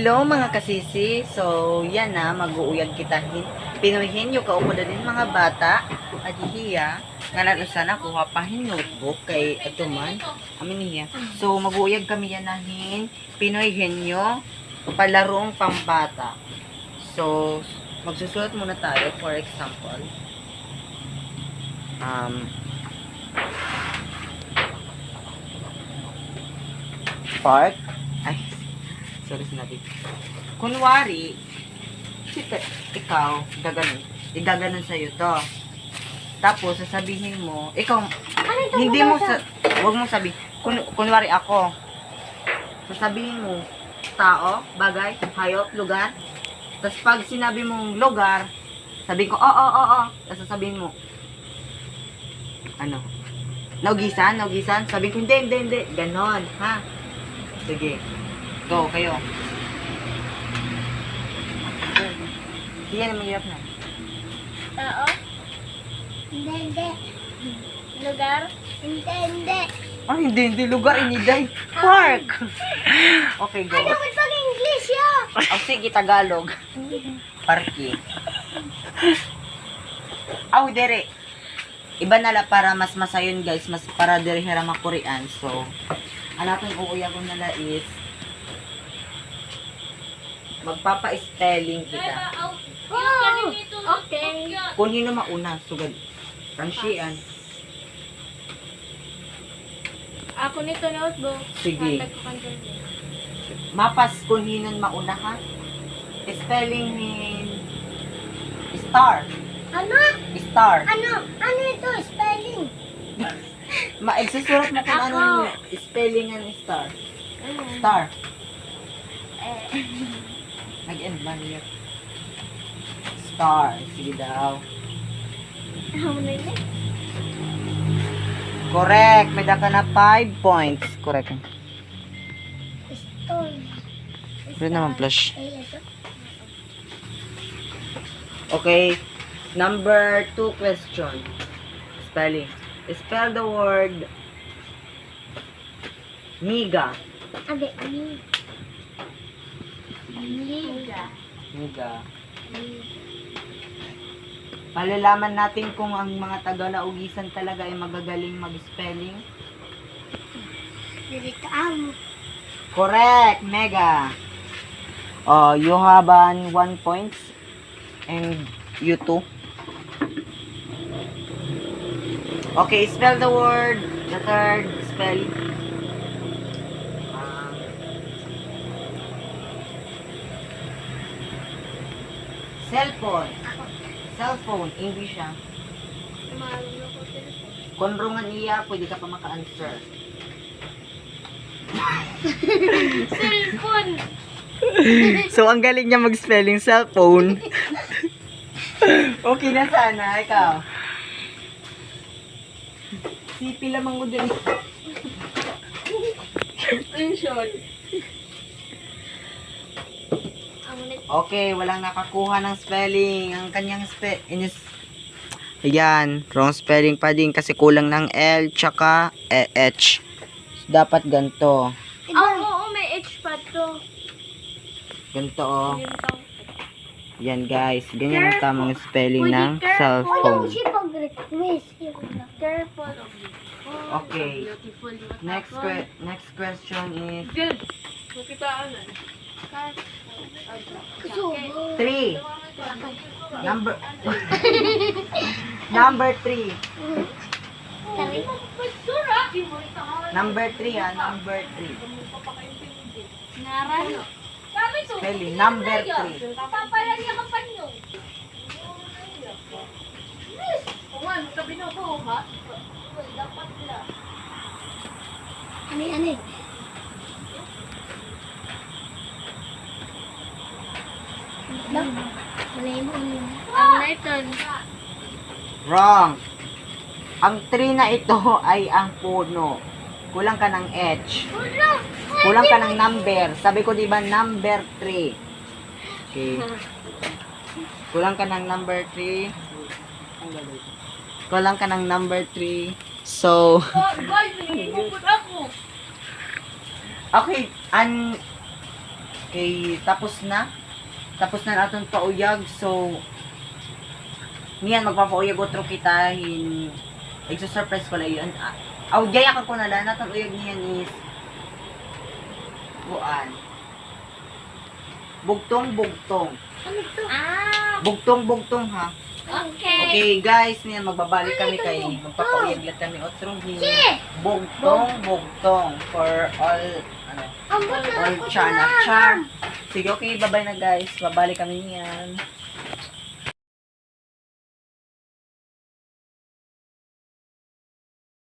Hello mga kasisi. So, yan na, mag-uuyag kita. Hin- Pinuhin yung kaupo na din mga bata. At hiya, nga na sana kuha pa hin notebook kay atuman. Amin niya. So, mag-uuyag kami yan nahin. Pinuhin nyo palarong pambata. So, magsusulat muna tayo. For example, um, park. Ay, sorry sinabi. Kunwari, si ikaw, gaganon, igaganon sa'yo to. Tapos, sasabihin mo, ikaw, hindi mo sa, wag mo sabi, kun, kunwari ako, sasabihin mo, tao, bagay, hayop, lugar. Tapos pag sinabi mong lugar, sabihin ko, oo, oo, oo. Tapos sasabihin mo, ano, naugisan, naugisan. Sabihin ko, hindi, hindi, hindi. Ganon, ha? Sige. Go, kayo. Sige na, mahirap na. Tao? Hindi, hindi. Lugar? Hindi, hindi. Ah, hindi, hindi. Lugar, iniday. Park. okay, go. Ano man pag English yun? Oh, sige, Tagalog. Parking. Aw, dere. Iba na la para mas masayon guys, mas para dere hira makurian. So, ang aking uuyagon nala is magpapa-spelling kita. Oh, okay. Kung hino mauna, sugad. Franshian. Ako nito notebook. Sige. Mapas kung hinon mauna ha. Spelling in star. Ano? Star. Ano? Ano ito? Spelling? Ma-exasurat mo kung ano yung spelling ng star. Ano? Star. Eh, Nag-end ba niya? Star. Sige daw. Correct. May daka na 5 points. Correct. Stone. Pwede naman flash. Okay. Number 2 question. Spelling. Spell the word Miga. Abi, ni. Liga. Miga. Palalaman natin kung ang mga taga-laugisan talaga ay magagaling mag-spelling. Amo. Correct, Mega. Oh, you have an one points and you two. Okay, spell the word, the third spelling. Cellphone. Cellphone, English ah. Kung rungan iya, pwede ka pa maka-answer. Cellphone. So, ang galing niya mag-spelling cellphone. okay na sana, ikaw. Sipi lamang mo din. Attention. Amo nito. Okay, walang nakakuha ng spelling. Ang kanyang spell inis Ayan, wrong spelling pa din kasi kulang ng L tsaka eh, H. Dapat ganto. Oo, oo, may H pa to. Ganto oh. Yan guys, ganyan ang tamang spelling Pwede ng careful. cellphone. Careful. Okay. Next que- next question is Good. Makitaan na. 3. Number Number 3. Tari. Number 3 ah, number 3. Naran. Spelling number 3. Papalagyan ka pa nyo. Kuman, sabi na ko, ha? Dapat na. Ano ano? Malay mo yun. Ang Nathan. Wrong. Ang 3 na ito ay ang puno. Kulang ka ng H. Kulang ka ng number. Sabi ko 'di ba number 3. Okay. Kulang ka ng number 3. Kulang ka ng number 3. So, Guys, ako. okay, an Kay tapos na. Tapos na naton pauyag. So, niyan magpapauyag otro kita hin Exo-surprise ko lang yun. Ah, Aw, jaya ka ko na lang. Natang uyag niyan is buan. Bugtong, bugtong. Ano to? Ah, Bugtong, bugtong ha. okay. Okay guys, niyan magbabalik kami kay magpapauyag lang kami otrong hin. Che! Bugtong, bugtong for all ano, all char na char. Sige, okay, bye-bye na guys. Babalik kami niyan.